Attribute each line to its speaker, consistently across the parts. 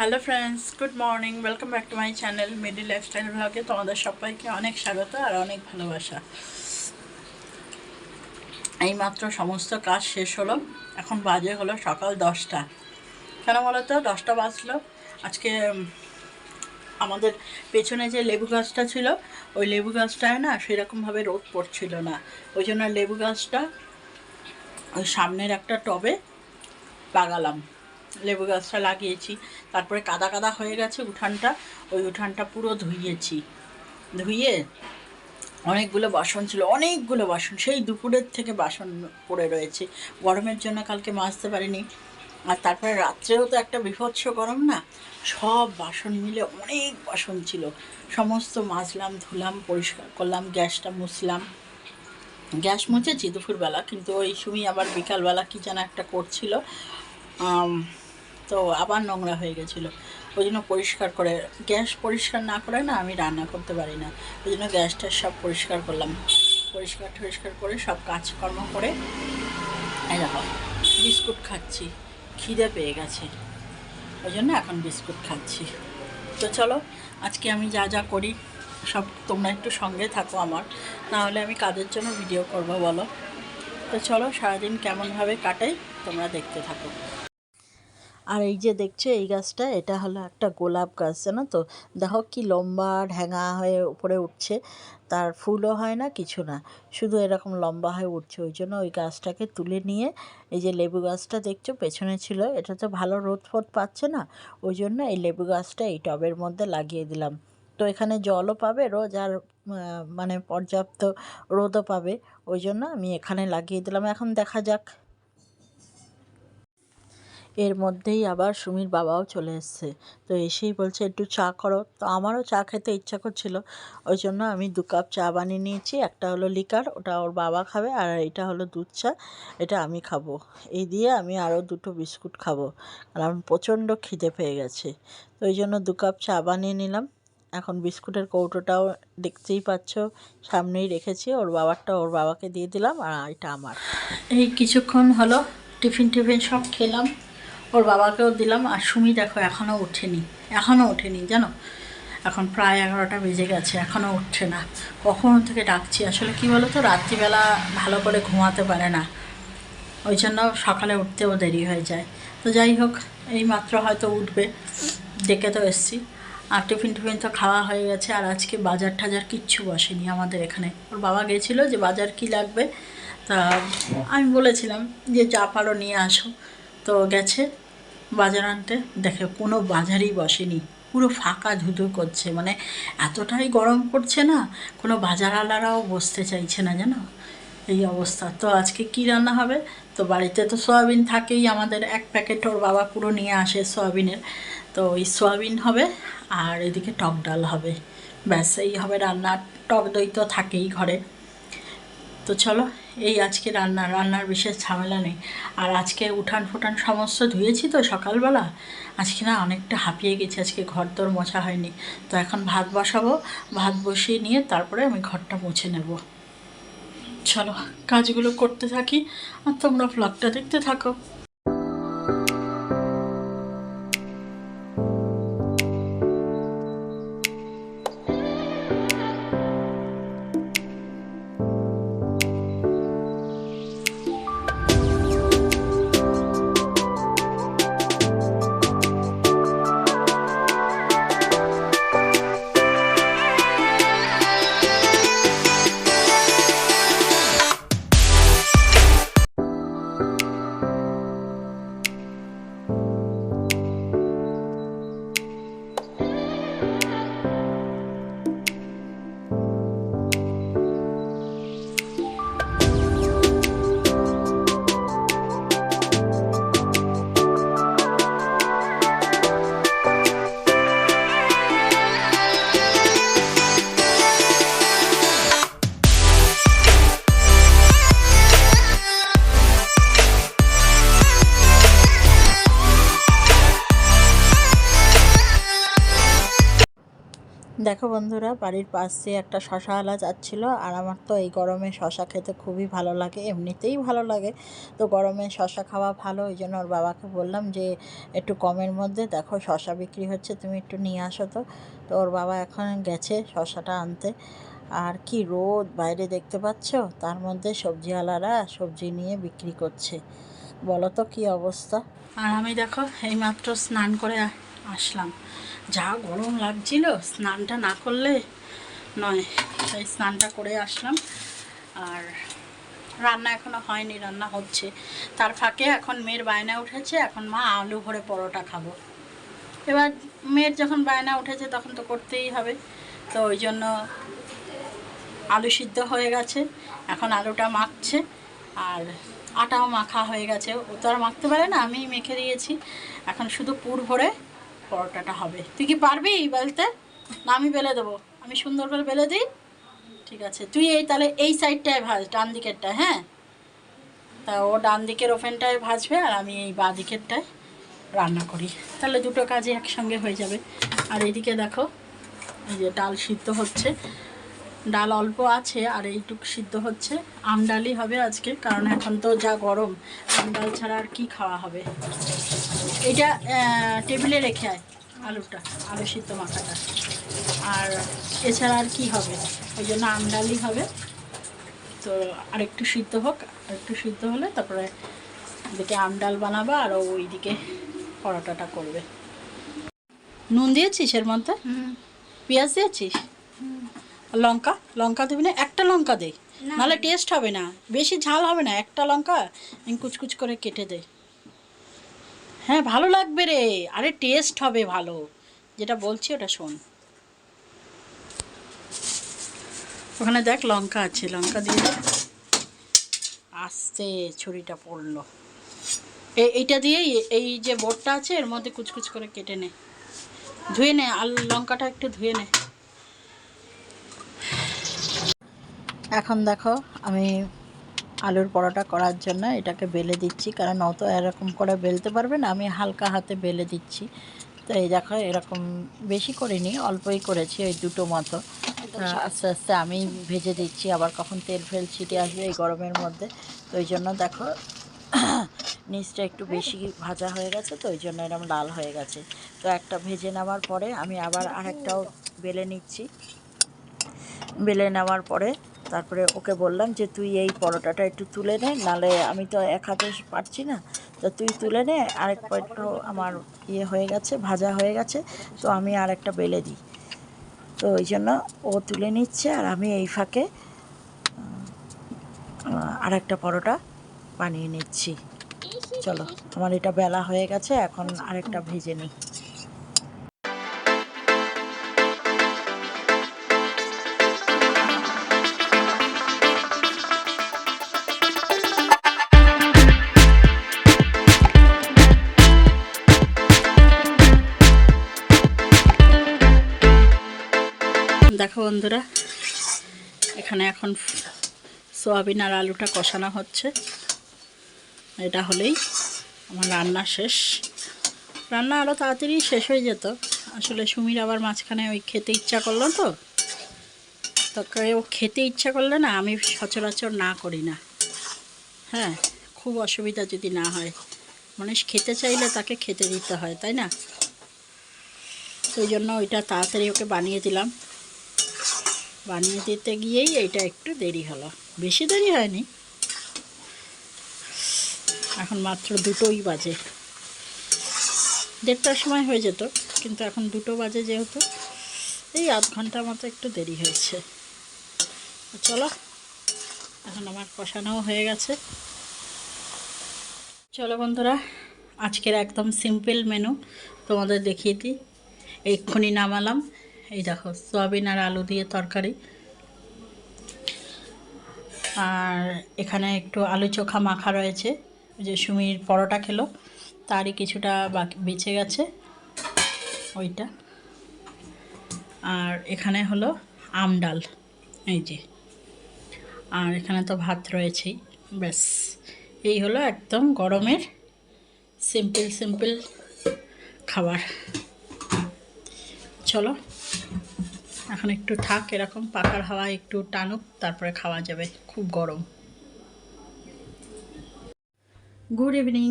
Speaker 1: Hello friends good morning welcome back to my channel মিডি lifestyle ব্লগে তোমাদের সবাইকে অনেক স্বাগত আর অনেক ভালোবাসা। এইমাত্র সমস্ত কাজ শেষ হলো, এখন বাজে হলো সকাল দশটা। কেন বলো তো দশটা বাজলো। আজকে আমাদের পেছনে যে লেবু গাছটা ছিল, ওই লেবু গাছটায় না সেরকমভাবে রোদ পড়ছিল না। ওই জন্য লেবু গাছটা ওই সামনের একটা টবে লাগালাম। লেবু গাছটা লাগিয়েছি। তারপরে কাদা কাদা হয়ে গেছে উঠানটা। ওই উঠানটা পুরো ধুইয়েছি। ধুইয়ে অনেকগুলো বাসন ছিল, অনেকগুলো বাসন। সেই দুপুরের থেকে বাসন পড়ে রয়েছে। গরমের জন্য কালকে মাজতে পারিনি। আর তারপরে রাত্রেও তো একটা বিভৎস গরম না? সব বাসন মিলে অনেক বাসন ছিল। সমস্ত মাজলাম, ধুলাম, পরিষ্কার করলাম, গ্যাসটা মুছলাম। গ্যাস মুছেছি দুপুরবেলা, কিন্তু ওই সময় আবার বিকালবেলা কী যেন একটা করছিল। তো আবার নোংরা হয়ে গেছিল। ওই জন্য পরিষ্কার করে, গ্যাস পরিষ্কার না করে না আমি রান্না করতে পারি না। ওই জন্য গ্যাসটা সব পরিষ্কার করলাম। পরিষ্কার টরিষ্কার করে সব কাজকর্ম করে দেখো, বিস্কুট খাচ্ছি, খিদে পেয়ে গেছে। ওই জন্য এখন বিস্কুট খাচ্ছি। তো চলো, আজকে আমি যা যা করি, সব তোমরা একটু সঙ্গে থাকো আমার, নাহলে আমি কাদের জন্য ভিডিও করব বলো? তো চলো, সারাদিন কেমনভাবে কাটাই, তোমরা দেখতে থাকো। আর এই যে দেখছ, এই গাছটা, এটা হলো একটা গোলাপ গাছ, জানো তো? দেখো কি লম্বা ঢ্যাঙা হয়ে উপরে উঠছে। তার ফুলও হয় না, কিছু না। শুধু এরকম লম্বা হয়ে উঠছে, ওই জন্য ওই গাছটাকে তুলে নিয়ে, এই যে লেবু গাছটা দেখছ, পেছনে ছিল। এটা তো ভালো রোদ ফোদ পাচ্ছে না, ওই জন্য এই লেবু গাছটা এই টবের মধ্যে লাগিয়ে দিলাম। তো এখানে জলও পাবে রোজ, আর মানে পর্যাপ্ত রোদও পাবে, ওই জন্য আমি এখানে লাগিয়ে দিলাম। এখন দেখা যাক। এর মধ্যেই আবার সুমির বাবাও চলে এসছে। তো এসেই বলছে, একটু চা করো। তো আমারও চা খেতে ইচ্ছা করছিল, ওই জন্য আমি দু কাপ চা বানিয়ে নিয়েছি। একটা হলো লিকার, ওটা ওর বাবা খাবে, আর এটা হলো দুধ চা, এটা আমি খাব। এই দিয়ে আমি আরও দুটো বিস্কুট খাব, কারণ প্রচণ্ড খিদে পেয়ে গেছে। তো ওই জন্য দু কাপ চা বানিয়ে নিলাম। এখন বিস্কুটের কৌটোটাও দেখতেই পাচ্ছ, সামনেই রেখেছি। ওর বাবারটা ওর বাবাকে দিয়ে দিলাম, আর এটা আমার। এই কিছুক্ষণ হলো টিফিন টিফিন সব খেলাম। ওর বাবাকেও দিলাম আর সুমি দেখো এখনও ওঠেনি এখনও ওঠেনি জানো? এখন প্রায় এগারোটা বেজে গেছে এখনও উঠছে না। কখন থেকে ডাকছি? আসলে কি বলো তো রাত্রিবেলা ভালো করে ঘুমাতে পারে না। ওই জন্য সকালে উঠতেও দেরি হয়ে যায়। তো যাই হোক, এই মাত্র হয়তো উঠবে, ডেকে তো এসছি। আর টিফিন টিফিন তো খাওয়া হয়ে গেছে, আর আজকে বাজার টাজার কিচ্ছু বসেনি আমাদের এখানে। ওর বাবা গেছিল যে বাজার কি লাগবে? তা আমি বলেছিলাম যে যা পারো নিয়ে আসো। তো গেছে বাজার আনতে। দেখে কোনো বাজারই বসেনি। পুরো ফাঁকা ধুধু করছে। মানে এতটাই গরম পড়ছে না, কোনো বাজারওয়ালারাও বসতে চাইছে না, জানো? এই অবস্থা। তো আজকে কি রান্না হবে? তো বাড়িতে তো সয়াবিন থাকেই। আমাদের এক প্যাকেট ওর বাবা পুরো নিয়ে আসে সয়াবিনের। তো ওই সয়াবিন হবে আর এদিকে টক ডাল হবে। ব্যাস, এই হবে রান্না। টক দই তো থাকেই ঘরে। তো চলো এই আজকে রান্না, রান্নার বিশেষ ঝামেলা নেই। আর আজকে উঠান ফুটান সমস্ত ধুয়েছি তো সকালবেলা। আজকে না অনেকটা হাঁপিয়ে গেছি, আজকে ঘর তোর মোছা হয়নি। তো এখন ভাত বসাবো, ভাত বসিয়ে নিয়ে তারপরে আমি ঘরটা মুছে নেব। চলো, কাজগুলো করতে থাকি আর তোমরা ব্লগটা দেখতে থাকো। দেখো বন্ধুরা, বাড়ির পাশ দিয়ে একটা শশাওয়ালা যাচ্ছিল, আর আমার তো এই গরমে শশা খেতে খুবই ভালো লাগে, এমনিতেই ভালো লাগে। তো গরমে শশা খাওয়া ভালো, ওই জন্য ওর বাবাকে বললাম যে, একটু কমের মধ্যে দেখো শশা বিক্রি হচ্ছে, তুমি একটু নিয়ে আসো তো। তো ওর বাবা এখন গেছে শশাটা আনতে। আর কি রোদ বাইরে দেখতে পাচ্ছ? তার মধ্যে সবজিওয়ালারা সবজি নিয়ে বিক্রি করছে। বলো তো কী অবস্থা? আর আমি দেখো, এইমাত্র স্নান করে আসলাম। যা গরম লাগছিল, স্নানটা না করলে নয়, তাই স্নানটা করে আসলাম। আর রান্না এখনও হয়নি, রান্না হচ্ছে। তার ফাঁকে এখন মেয়ের বায়না উঠেছে, এখন মা আলু ভরে পরোটা খাব। এবার মেয়ের যখন বায়না উঠেছে, তখন তো করতেই হবে। তো ওই জন্য আলু সিদ্ধ হয়ে গেছে, এখন আলুটা মাখছে, আর আটাও মাখা হয়ে গেছে। ও তো আর মাখতে পারে না আমি মেখে দিয়েছি। এখন শুধু পুর ভরে পরোটাটা হবে। তুই কি পারবি বেলতে? না, আমি বেলে দেবো। আমি সুন্দর করে বেলে দিই। ঠিক আছে। তুই এই তাহলে এই সাইডটায় ভাজ, ডান দিকেরটা হ্যাঁ? তা ও ডান দিকের ওপেনটায় ভাজবে আর আমি এই বা দিকেরটায় রান্না করি। তাহলে দুটো কাজই একসঙ্গে হয়ে যাবে। আর এদিকে দেখো, এই যে ডাল সিদ্ধ হচ্ছে। ডাল অল্প আছে আর এইটুক সিদ্ধ হচ্ছে। আম ডালই হবে আজকে কারণ এখন তো যা গরম আম ডাল ছাড়া আর কি খাওয়া হবে? এটা টেবিলে রেখে আয় আলুটা আলু সিদ্ধ মাখাটা। আর এছাড়া আর কি হবে? ওই জন্য আম ডালই হবে। তো আর একটু সিদ্ধ হোক আর একটু সিদ্ধ হলে তারপরে এদিকে আম ডাল বানাবো আর ওইদিকে পরোটাটা করবে। নুন দিয়েছিস এর মধ্যে? পেঁয়াজ দিয়েছিস? লঙ্কা? লঙ্কা দিবি না? একটা লঙ্কা দে। নাহলে টেস্ট হবে না। বেশি ঝাল হবে না। একটা লঙ্কা আমি কুচকুচ করে কেটে দে। হ্যাঁ ভালো লাগবে রে। আরে টেস্ট হবে ভালো। যেটা বলছি ওটা শোন। ওখানে দেখ লঙ্কা আছে। লঙ্কা দিয়ে আস্তে ছুরিটা পড়ল। এইটা দিয়ে এই যে বোর্ডটা আছে এর মধ্যে কুচকুচ করে কেটে নে। ধুয়ে নে। আর লঙ্কাটা একটু ধুয়ে নে। এখন দেখো, আমি আলুর পরোটা করার জন্য এটাকে বেলে দিচ্ছি, কারণ অত এরকম করে বেলতে পারবে না, আমি হালকা হাতে বেলে দিচ্ছি। তো এই দেখো, এরকম বেশি করিনি, অল্পই করেছি ওই দুটো মতো। আস্তে আস্তে আমি ভেজে দিচ্ছি, আবার কখন তেল ফেল ছিটে আসবে এই গরমের মধ্যে। তো ওই জন্য দেখো, নিচটা একটু বেশি ভাজা হয়ে গেছে, তো ওই জন্য এরকম লাল হয়ে গেছে। তো একটা ভেজে নেওয়ার পরে আমি আবার আরেকটাও বেলে নিচ্ছি। বেলে নেওয়ার পরে তারপরে ওকে বললাম যে, তুই এই পরোটাটা একটু তুলে নে, নালে আমি তো এক হাতে পারছি না। তো তুই তুলে নে, আরেক পয়টো আমার ইয়ে হয়ে গেছে, ভাজা হয়ে গেছে, তো আমি আর একটা বেলে দিই। তো ওই জন্য ও তুলে নিচ্ছে, আর আমি এই ফাঁকে আর একটা পরোটা বানিয়ে নিচ্ছি। চলো, আমার এটা বেলা হয়ে গেছে, এখন আরেকটা ভেজে নিই। দেখো বন্ধুরা, এখানে এখন সোয়াবিন আর আলুটা কষানো হচ্ছে। এটা হলেই আমার রান্না শেষ। রান্না আরও তাড়াতাড়ি শেষ হয়ে যেত। আসলে সুমির আবার মাঝখানে ওই খেতে ইচ্ছা করল তো। তোকে ও খেতে ইচ্ছা করলে না আমি সচরাচর না করি না। হ্যাঁ খুব অসুবিধা যদি না হয়। মানুষ খেতে চাইলে তাকে খেতে দিতে হয়, তাই না? সেই জন্য ওইটা তাড়াতাড়ি ওকে বানিয়ে দিলাম। বানিয়ে দিতে গিয়েই এটা একটু দেরি হলো। বেশি দেরি হয়নি। এখন মাত্র দুটোই বাজে। দেড়টার সময় হয়ে যেত, কিন্তু এখন দুটো বাজে যেহেতু, এই আধ ঘণ্টা মতো একটু দেরি হয়েছে। চলো, এখন আমার কষানোও হয়ে গেছে। চলো বন্ধুরা, আজকের একদম সিম্পল মেনু তোমাদের দেখিয়ে দিই। এক্ষুনি নামালাম। এই দেখো সয়াবিন আর আলু দিয়ে তরকারি। আর এখানে একটু আলু চোখা মাখা রয়েছে। যে সুমির পরোটা খেলো, তারই কিছুটা বাকি বেঁচে গেছে, ওইটা। আর এখানে হলো আম ডাল, এই যে। আর এখানে তো ভাত রয়েছেই, ব্যাস। এই হলো একদম গরমের সিম্পল সিম্পল খাবার। চলো। এখন একটু থাক, এরকম পাকার হাওয়া একটু টানুক, তারপরে খাওয়া যাবে, খুব গরম। গুড ইভিনিং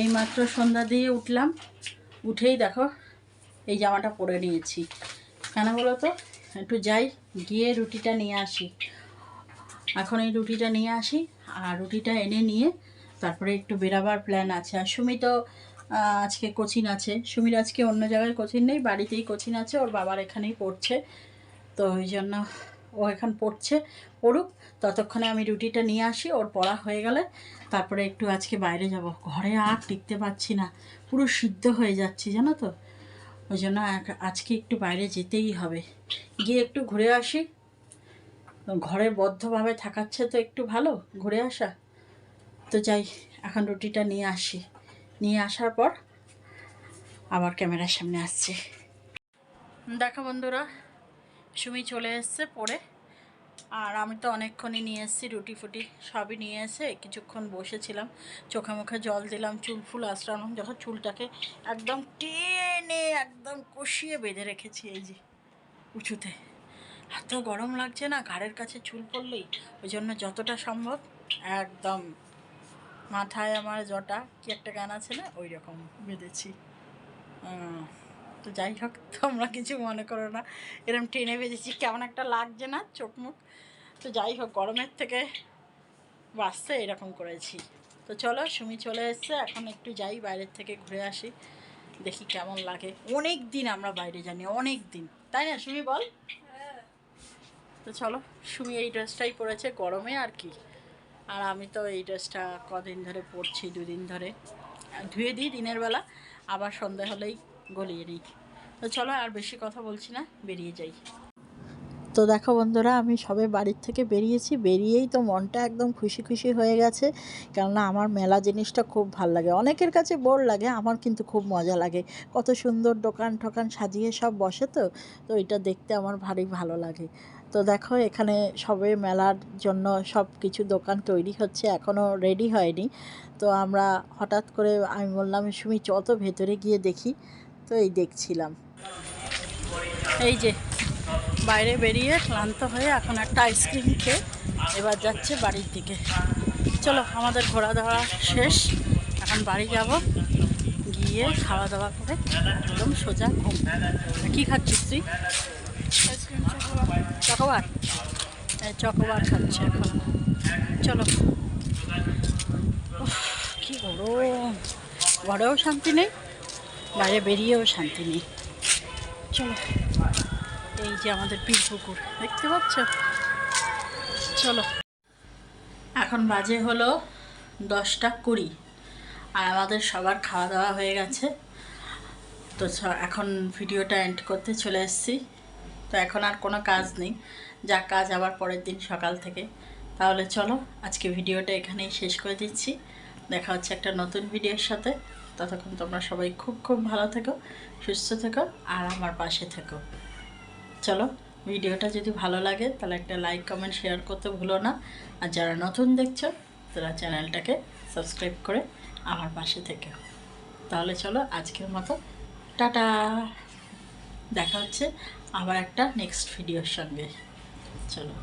Speaker 1: এইমাত্র সন্ধ্যা দিয়ে উঠলাম, উঠেই দেখো এই জামাটা পরে নিয়েছি। কেন বলো তো? একটু যাই, গিয়ে রুটিটা নিয়ে আসি। এখন এই রুটিটা নিয়ে আসি, আর রুটিটা এনে নিয়ে তারপরে একটু বেরাবার প্ল্যান আছে। আর সুমি তো আজকে কোচিং আছে। সুমির আজকে অন্য জায়গায় কোচিং নেই, বাড়িতেই কোচিং আছে, ওর বাবার এখানেই পড়ছে। তো ওই জন্য ও এখন পড়ছে, পড়ুক। ততক্ষণে আমি রুটিটা নিয়ে আসি, ওর পড়া হয়ে গেলে তারপরে একটু আজকে বাইরে যাব। ঘরে আর টিকতে পারছি না, পুরো সিদ্ধ হয়ে যাচ্ছি, জানো তো? ওই জন্য আজকে একটু বাইরে যেতেই হবে। গিয়ে একটু ঘুরে আসি। ঘরে বদ্ধভাবে থাকাচ্ছে তো একটু ভালো, ঘুরে আসা। তো যাই, এখন রুটিটা নিয়ে আসি। নিয়ে আসার পর আবার ক্যামেরার সামনে আসছি। দেখো বন্ধুরা, সুমি চলে এসছে পড়ে। আর আমি তো অনেকক্ষণই নিয়ে এসেছি, রুটি ফুটি সবই নিয়ে এসে কিছুক্ষণ বসেছিলাম। চোখে মুখে জল দিলাম, চুল ফুল আশ্রালাম যখন চুলটাকে একদম টেনে, একদম কষিয়ে বেঁধে রেখেছি এই যে উঁচুতে। এত গরম লাগছে না, ঘাড়ের কাছে চুল পড়লেই। ওই জন্য যতটা সম্ভব একদম মাথায় আমার জটা কি একটা গান আছে না? ওই রকম বেঁধেছি তো যাই হোক তোমরা কিছু মনে করো না। এরকম ট্রেনে বেঁধেছি কেমন একটা লাগছে না চোখ মুখ। তো যাই হোক গরমের থেকে বাঁচতে এরকম করেছি। তো চলো সুমি চলে এসছে। এখন একটু যাই বাইরের থেকে ঘুরে আসি। দেখি কেমন লাগে। অনেক দিন আমরা বাইরে জানি অনেক দিন তাই না সুমি বল? তো চলো সুমি এই ড্রেসটাই পরেছে গরমে আর কি। আর আমি তো এই ড্রেসটা কদিন ধরে পরছি, দুদিন ধরে। ধুয়ে দিই দিনের বেলা, আবার সন্ধে হলেই গলিয়ে নিই। তো চলো আর বেশি কথা বলছি না, বেরিয়ে যাই। তো দেখো বন্ধুরা, আমি সবে বাড়ির থেকে বেরিয়েছি, বেরিয়েই তো মনটা একদম খুশি খুশি হয়ে গেছে। কেননা আমার মেলা জিনিসটা খুব ভালো লাগে। অনেকের কাছে বোর লাগে, আমার কিন্তু খুব মজা লাগে। কত সুন্দর দোকান ঠোকান সাজিয়ে সব বসে তো তো এটা দেখতে আমার ভারী ভালো লাগে। তো দেখো, এখানে সবে মেলার জন্য সব কিছু দোকান তৈরি হচ্ছে এখনও রেডি হয়নি। তো আমরা হঠাৎ করে, আমি বললাম, সুমি চত ভেতরে গিয়ে দেখি। তো এই দেখছিলাম। এই যে, বাইরে বেরিয়ে ক্লান্ত হয়ে এখন একটা আইসক্রিম খেয়ে এবার যাচ্ছে বাড়ির দিকে। চলো, আমাদের ঘোরা দাওয়া শেষ। এখন বাড়ি যাব, গিয়ে খাওয়া দাওয়া করে একদম সোজা কী খাচ্ছিস তুই? চকোবার? চকোবার খাচ্ছে এখন। চলো। কি ঘরেও শান্তি নেই, বাইরে বেরিয়েও শান্তি নেই। চলো, এই যে আমাদের পীর পুকুর, দেখতে পাচ্ছ? চলো। এখন বাজে হলো দশটা কুড়ি, আর আমাদের সবার খাওয়া দাওয়া হয়ে গেছে। তো এখন ভিডিওটা এন্ড করতে চলে এসেছি। তো এখন আর কোনো কাজ নেই। যা কাজ আবার পরের দিন সকাল থেকে। তাহলে চলো, আজকে ভিডিওটা এখানেই শেষ করে দিচ্ছি। দেখা হচ্ছে একটা নতুন ভিডিওর সাথে। ততক্ষণ তোমরা সবাই খুব খুব ভালো থেকো, সুস্থ থেকো আর আমার পাশে থেকো। চলো, ভিডিওটা যদি ভালো লাগে তাহলে একটা লাইক, কমেন্ট, শেয়ার করতে ভুলো না। আর যারা নতুন দেখছ, তারা চ্যানেলটাকে সাবস্ক্রাইব করে আমার পাশে থেকে। তাহলে চলো, আজকের মতো। টাটা! দেখা হচ্ছে আবার একটা নেক্সট ভিডিওর সঙ্গে। চলো।